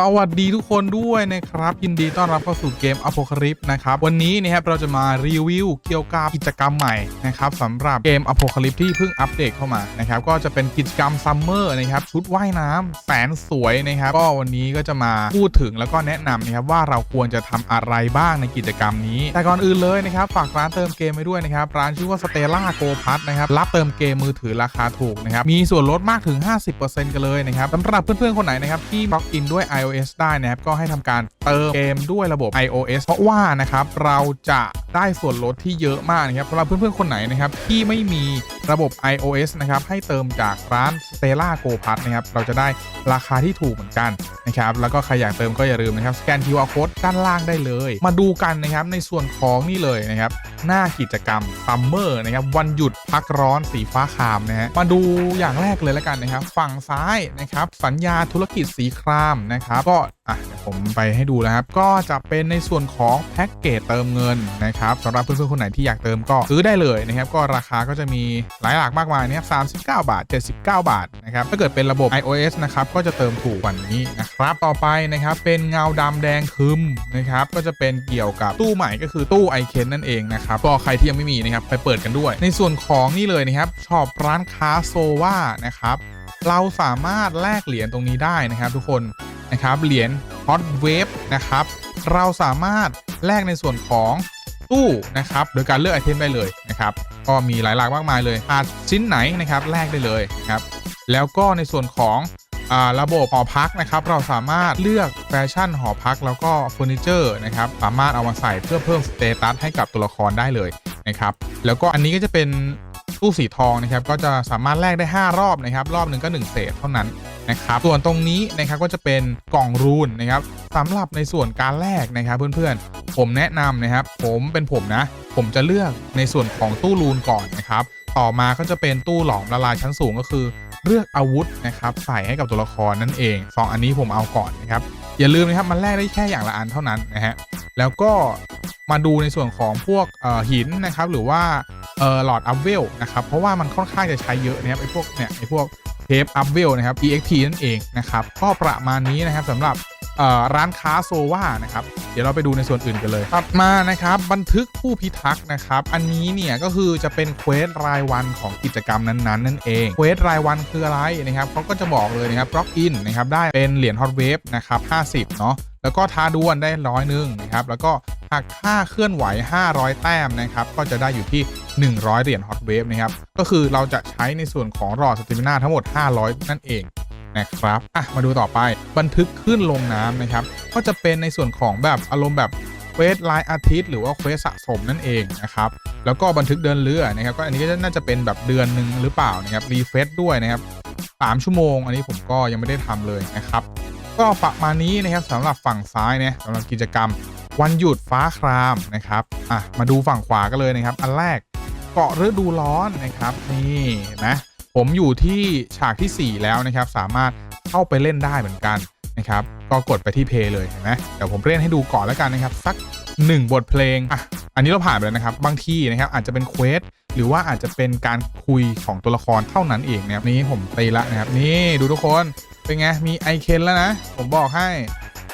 สวัสดีทุกคนด้วยนะครับยินดีต้อนรับเข้าสู่เกม Apocalypse นะครับ วันนี้นะครับเราจะมารีวิวเกี่ยวกับกิจกรรมใหม่นะครับสำหรับเกม Apocalypse ที่เพิ่งอัปเดตเข้ามานะครับก็จะเป็นกิจกรรมซัมเมอร์นะครับชุดว่ายน้ำแสนสวยนะครับก็วันนี้ก็จะมาพูดถึงแล้วก็แนะนำนะครับว่าเราควรจะทำอะไรบ้างในกิจกรรมนี้ แต่ก่อนอื่นเลยนะครับฝากร้านเติมเกมไว้ด้วยนะครับร้านชื่อว่า Stella Go Plus นะครับรับเติมเกมมือถือราคาถูกนะครับมีส่วนลดมากถึง 50%กันเลยนะครับสำหรับเพื่อนๆคนไหนนะครับที่ล็อกอินด้วย iOS ได้นะครับก็ให้ทำการเติมเกมด้วยระบบ iOS เพราะว่านะครับเราจะ ได้ส่วนลดที่เยอะมากนะครับสำหรับเพื่อนๆคนไหนนะครับที่ไม่มีระบบ iOS นะครับให้เติมจากร้าน Stella Go Plus นะครับเราจะได้ราคาที่ถูกเหมือนกันนะครับแล้วก็ใครอยากเติมก็อย่าลืมนะครับสแกน QR Code ด้านล่างได้เลย มาดูกันนะครับในส่วนของนี่เลยนะครับหน้ากิจกรรมซัมเมอร์นะครับวันหยุดพักร้อนสีฟ้าครามนะฮะมาดูอย่างแรกเลยแล้วกันนะครับ ฝั่งซ้ายนะครับสัญญาธุรกิจสีครามนะครับก็ อะเดี๋ยวผมไปให้ดูนะครับ ก็จะเป็นในส่วนของแพ็กเกจเติมเงินนะครับสำหรับเพื่อนๆคนไหนที่อยากเติมก็ซื้อได้เลยนะครับ ก็ราคาก็จะมีหลายหลากมากมายนะครับ39 บาท 79 บาทนะครับถ้าเกิดเป็นระบบ iOS นะครับก็จะเติมถูกกว่านี้นะครับต่อไปนะครับเป็นเงาดำแดงคึมนะครับก็จะเป็นเกี่ยวกับตู้ใหม่ก็คือตู้ไอเคนนั่นเองนะครับก็ใครที่ยังไม่มีนะครับไปเปิดกันด้วย ในส่วนของนี่เลยนะครับชอปร้านค้าโซว่านะครับเราสามารถแลกเหรียญตรงนี้ได้นะครับ ทุกคน นะครับ เหรียญ Hot Wave นะครับ เราสามารถแลกในส่วนของตู้นะครับ โดยการเลือกไอเทมได้เลยนะครับ ก็มีหลายหลากมากมายเลยอาจชิ้นไหนนะครับแลกได้เลยนะครับ แล้วก็ในส่วนของระบบหอพักนะครับ เราสามารถเลือกแฟชั่นหอพักแล้วก็เฟอร์นิเจอร์นะครับ สามารถเอามาใส่เพื่อเพิ่มสเตตัสให้กับตัวละครได้เลยนะครับ แล้วก็อันนี้ก็จะเป็นตู้สีทองนะครับ ก็จะสามารถแลกได้ 5 รอบนะครับ รอบหนึ่งก็ 1 เศษเท่านั้น นะครับส่วนตรงนี้นะครับก็จะเป็นกล่องรูนนะครับสำหรับในส่วนการแลกนะครับเพื่อนๆ ผมแนะนำนะครับ ผมเป็นผมนะ ผมจะเลือกในส่วนของตู้รูนก่อนนะครับต่อมาก็จะเป็นตู้หลอมละลายชั้นสูงก็คือ เลือกอาวุธนะครับใส่ให้กับตัวละครนั่นเองสองอันนี้ผมเอาก่อนนะครับอย่าลืมนะครับมันแลกได้แค่อย่างละอันเท่านั้นนะฮะแล้วก็มาดูในส่วนของพวกหินนะครับหรือว่าหลอดอัพเวลนะครับเพราะว่ามันค่อนข้างจะใช้เยอะนะครับไอ้พวกเนี่ยไอ้พวก เทปอัพเวลนะครับ EXP นั่นเองนะครับก็ประมาณนี้นะครับสำหรับร้านค้าโซว่านะครับ เดี๋ยวเราไปดูในส่วนอื่นกันเลยถัดมานะครับ บันทึกผู้พิทักษ์นะครับ อันนี้เนี่ยก็คือจะเป็นเควสรายวันของกิจกรรมนั้นๆ นั่นเองเควสรายวันคืออะไรนะครับเขาก็จะบอกเลยนะครับบล็อกอินนะครับได้เป็นเหรียญฮอตเวฟนะครับ50 เนาะแล้วก็ท้าดวลได้ร้อยหนึ่งนะครับ แล้วก็ หากค่าเคลื่อนไหว 500 แต้มนะครับ ก็จะได้อยู่ที่ 100 เหรียญฮอตเวฟนะครับ ก็คือเราจะใช้ในส่วนของรอสเตมินาทั้งหมด 500 นั่นเองนะครับ อะ มาดูต่อไปบันทึกขึ้นลงน้ำนะครับ ก็จะเป็นในส่วนของแบบอารมณ์แบบเควสลายอาทิตย์หรือว่าเควสสะสมนั่นเองนะครับ แล้วก็บันทึกเดินเรือนะครับ ก็อันนี้ก็น่าจะเป็นแบบเดือนหนึ่งหรือเปล่านะครับรีเฟซด้วยนะครับสามชั่วโมง อันนี้ผมก็ยังไม่ได้ทำเลยนะครับ ก็ประมาณนี้นะครับสำหรับฝั่งซ้ายนี่ยสำหรับกิจกรรม วันหยุดฟ้าครามนะครับอะมาดูฝั่งขวากันเลยนะครับ อันแรกเกาะฤดูร้อนนะครับนี่นะผมอยู่ที่ฉากที่ 4 แล้วนะครับ สามารถเข้าไปเล่นได้เหมือนกันนะครับ ก็กดไปที่เพย์เลยเห็นไหมเดี๋ยวผมเล่นให้ดูก่อนแล้วกันนะครับ สัก 1 บทเพลงอะอันนี้เราผ่านไปแล้วนะครับ บางที่นะครับอาจจะเป็นเควสหรือว่าอาจจะเป็นการคุยของตัวละครเท่านั้นเองนะครับนี้ผมตีละนะครับ นี่ดูทุกคนเป็นไงมีไอเคนแล้วนะ ผมบอกให้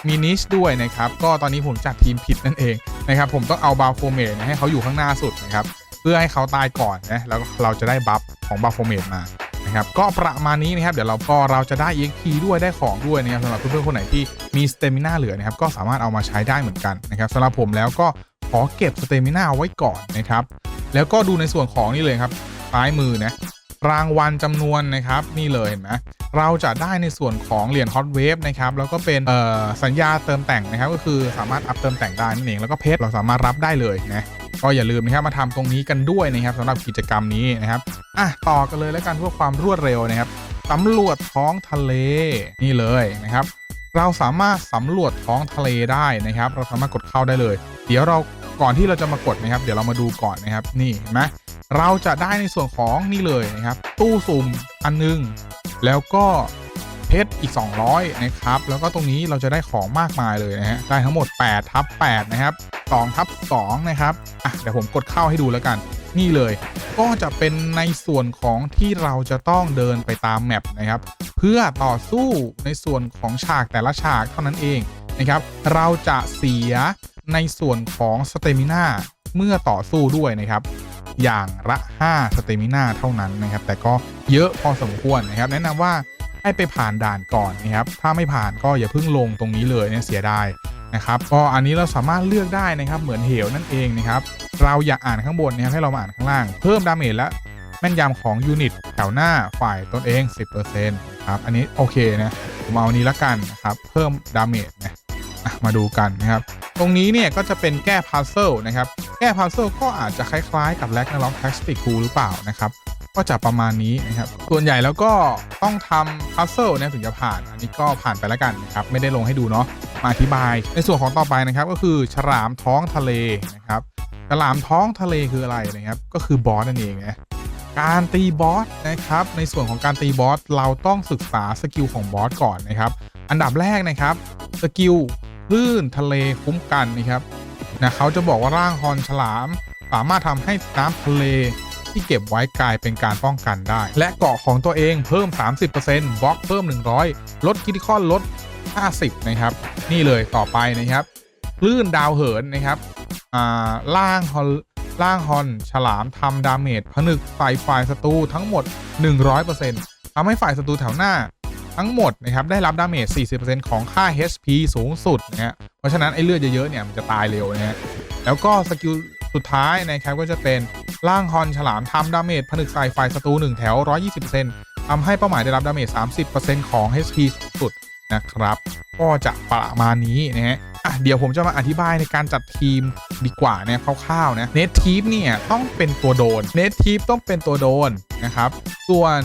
มีนิชด้วยนะครับ ก็ตอนนี้ผมจัดทีมผิดนั่นเองนะครับ ผมต้องเอาบาโฟเมตให้เขาอยู่ข้างหน้าสุดนะครับ เพื่อให้เขาตายก่อนนะแล้วเราจะได้บัฟของบาโฟเมตมานะครับก็ประมาณนี้นะครับเดี๋ยวเราก็เราจะได้ EXP ด้วยได้ของด้วยนะครับสำหรับเพื่อนๆคนไหนที่มีสเตมิน่าเหลือนะครับก็สามารถเอามาใช้ได้เหมือนกันนะครับสำหรับผมแล้วก็ขอเก็บสเตมิน่าไว้ก่อนนะครับแล้วก็ดูในส่วนของนี่เลยครับซ้ายมือนะ รางวัลจำนวนนะครับนี่เลยเห็นไหมเราจะได้ในส่วนของเหรียญฮอตเวฟนะครับแล้วก็เป็นสัญญาเติมแต่งนะครับก็คือสามารถอัพเติมแต่งได้นั่นเองแล้วก็เพชรเราสามารถรับได้เลยนะก็อย่าลืมนะครับมาทำตรงนี้กันด้วยนะครับสำหรับกิจกรรมนี้นะครับอะต่อกันเลยแล้วกันเพื่อความรวดเร็วนะครับสำรวจท้องทะเลนี่เลยนะครับ เราสามารถสำรวจท้องทะเลได้นะครับ เราสามารถกดเข้าได้เลย เดี๋ยวเราก่อนที่เราจะมากดนะครับ เดี๋ยวเรามาดูก่อนนะครับ นี่เห็นไหม เราจะได้ในส่วนของนี่เลยนะครับ ตู้สุ่มอันนึง แล้วก็เพชรอีก 200 นะครับ แล้วก็ตรงนี้เราจะได้ของมากมายเลยนะฮะ ได้ทั้งหมด8ทับ8นะครับ2ทับ2นะครับ อะเดี๋ยวผมกดเข้าให้ดูแล้วกัน นี่เลย ก็จะเป็นในส่วนของที่เราจะต้องเดินไปตามแมปนะครับ เพื่อต่อสู้ในส่วนของฉากแต่ละฉากเท่านั้นเองนะครับ เราจะเสียในส่วนของสเตมิน่าเมื่อต่อสู้ด้วยนะครับ อย่างละ 5 สเตมิน่าเท่านั้นนะครับ แต่ก็เยอะพอสมควรนะครับ แนะนำว่าให้ไปผ่านด่านก่อนนะครับ ถ้าไม่ผ่านก็อย่าเพิ่งลงตรงนี้เลยเนี่ยเสียดายนะครับก็อันนี้เราสามารถเลือกได้นะครับเหมือนเหวนั่นเองนะครับ เราอยากอ่านข้างบนนะครับให้เรามาอ่านข้างล่าง เพิ่มดาเมจและแม่นยำของยูนิตแถวหน้าฝ่ายตนเอง 10%ครับอันนี้โอเคนะผมเอาอันนี้ละกันนะครับ เพิ่มดาเมจนะมาดูกันนะครับ ตรงนี้เนี่ยก็จะเป็นแก้พัซเซลนะครับ แก้พัซเซิลก็อาจจะคล้ายๆ กับแลกนาล็อกแท็กติคูหรือเปล่านะครับ ก็จะประมาณนี้นะครับ ส่วนใหญ่แล้วก็ต้องทำพัซเซิลเนี่ยถึงจะผ่าน อันนี้ก็ผ่านไปแล้วกันนะครับ ไม่ได้ลงให้ดูเนาะ มาอธิบาย ในส่วนของต่อไปนะครับก็คือฉลามท้องทะเลนะครับ ฉลามท้องทะเลคืออะไรนะครับ ก็คือบอสนั่นเองนะการตีบอสนะครับ ในส่วนของการตีบอสเราต้องศึกษาสกิลของบอสก่อนนะครับ อันดับแรกนะครับ สกิลคลื่นทะเลคุ้มกันนะครับ นะเขาจะบอกว่าร่างฮอนฉลาม สามารถทำให้น้ำทะเลที่เก็บไว้กลายเป็นการป้องกันได้ และเกาะของตัวเองเพิ่ม 30%บล็อกเพิ่ม 100 ลดคิติคอนลด 50 นะครับ นี่เลยต่อไปนะครับคลื่นดาวเหินนะครับอ่าล่างฮอนล่างฮอนฉลามทำดาเมจผนึกใส่ฝ่ายศัตรูทั้งหมด 100%ทำให้ฝ่ายศัตรูแถวหน้า ทั้งหมดนะครับได้รับดาเมจ 40%ของค่า HP สูงสุดนะฮะเพราะฉะนั้นไอ้เลือดเยอะๆเนี่ยมันจะตายเร็วนะฮะแล้วก็สกิลสุดท้ายนะครับก็จะเป็นร่างฮอนฉลามทำดาเมจผนึกใส่ฝ่ายศัตรู1แถว 120%ทำให้เป้าหมายได้รับดาเมจ 30%ของ HP สูงสุดนะครับ ก็จะประมาณนี้นะฮะอะเดี๋ยวผมจะมาอธิบายในการจัดทีมดีกว่านะคร่าวๆนะเนททีฟเนี่ยต้องเป็นตัวโดนเนททีฟต้องเป็นตัวโดน นะครับ ส่วน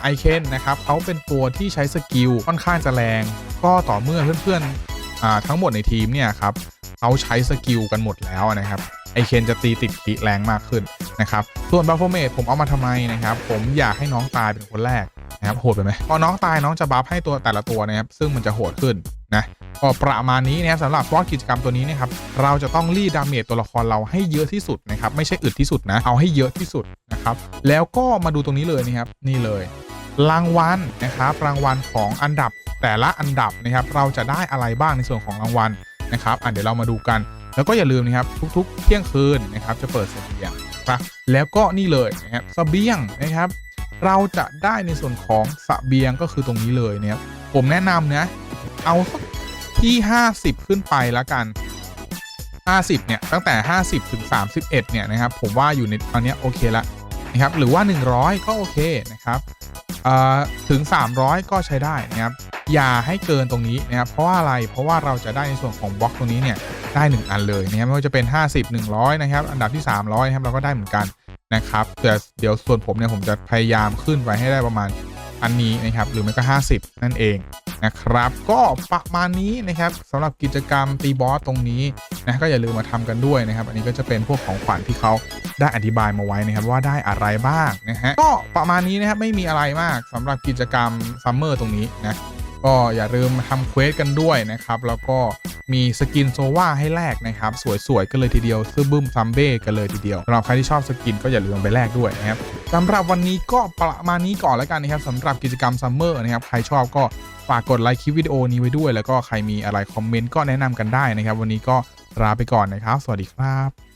ไอเคนนะครับเขาเป็นตัวที่ใช้สกิลค่อนข้างจะแรง ก็ต่อเมื่อเพื่อนๆทั้งหมดในทีมเนี่ยครับเขาใช้สกิลกันหมดแล้วนะครับไอเคนจะตีติดขีแรงมากขึ้นนะครับ ส่วนบัฟเฟอร์เมดผมเอามาทำไมนะครับ ผมอยากให้น้องตายเป็นคนแรกนะครับโหดไปไหมพอน้องตายน้องจะบัฟให้ตัวแต่ละตัวนะครับซึ่งมันจะโหดขึ้นนะ ก็ประมาณนี้นะครับสำหรับบอสกิจกรรมตัวนี้นะครับเราจะต้องรีดดาเมจตัวละครเราให้เยอะที่สุดนะครับไม่ใช่อึดที่สุดนะเอาให้เยอะที่สุดนะครับแล้วก็มาดูตรงนี้เลยนะครับนี่เลยรางวัลนะครับรางวัลของอันดับแต่ละอันดับนะครับเราจะได้อะไรบ้างในส่วนของรางวัลนะครับอะเดี๋ยวเรามาดูกัน แล้วก็อย่าลืมนะครับทุกๆ เที่ยงคืนนะครับจะเปิดเสบียงครับแล้วก็นี่เลยนะครับเสบียงนะครับ เราจะได้ในส่วนของเสบียงก็คือตรงนี้เลยเนะครับผมแนะนำนะเอาสัก ที่ 50 ขึ้นไปแล้วกัน 50 เนี่ย ตั้งแต่ 50 ถึง 31 เนี่ยนะครับ ผมว่าอยู่ในตอนนี้โอเคละนะครับ หรือว่า 100 ก็โอเคนะครับเอ่อถึง 300 ก็ใช้ได้นะครับ อย่าให้เกินตรงนี้นะครับ เพราะว่าอะไร เพราะว่าเราจะได้ในส่วนของบล็อกตรงนี้เนี่ย ได้ 1 อันเลยนะครับ ไม่ว่าจะเป็น 50 100 นะครับ อันดับที่ 300 นะครับ เราก็ได้เหมือนกันนะครับ แต่เดี๋ยวส่วนผมเนี่ยผมจะพยายามขึ้นไปให้ได้ประมาณอันนี้นะครับ หรือไม่ก็ 50 นั่นเอง นะครับ ก็ประมาณนี้นะครับสำหรับกิจกรรมตีบอสตรงนี้นะก็อย่าลืมมาทำกันด้วยนะครับ อันนี้ก็จะเป็นพวกของขวัญที่เขาได้อธิบายมาไว้นะครับว่าได้อะไรบ้างนะฮะก็ประมาณนี้นะครับไม่มีอะไรมากสำหรับกิจกรรมซัมเมอร์ตรงนี้นะ ก็อย่าลืมมาทำเควสกันด้วยนะครับ แล้วก็มีสกินโซวาให้แลกนะครับ สวยๆ กันเลยทีเดียว ซื้อบึ้มซัมเบ้กันเลยทีเดียวสำหรับใครที่ชอบสกินก็อย่าลืมไปแลกด้วยนะครับสำหรับวันนี้ก็ประมาณนี้ก่อนแล้วกันนะครับสำหรับกิจกรรมซัมเมอร์นะครับ ใครชอบก็ฝากกดไลค์คลิปวิดีโอนี้ไว้ด้วย แล้วก็ใครมีอะไรคอมเมนต์ก็แนะนำกันได้นะครับ วันนี้ก็ลาไปก่อนนะครับ สวัสดีครับ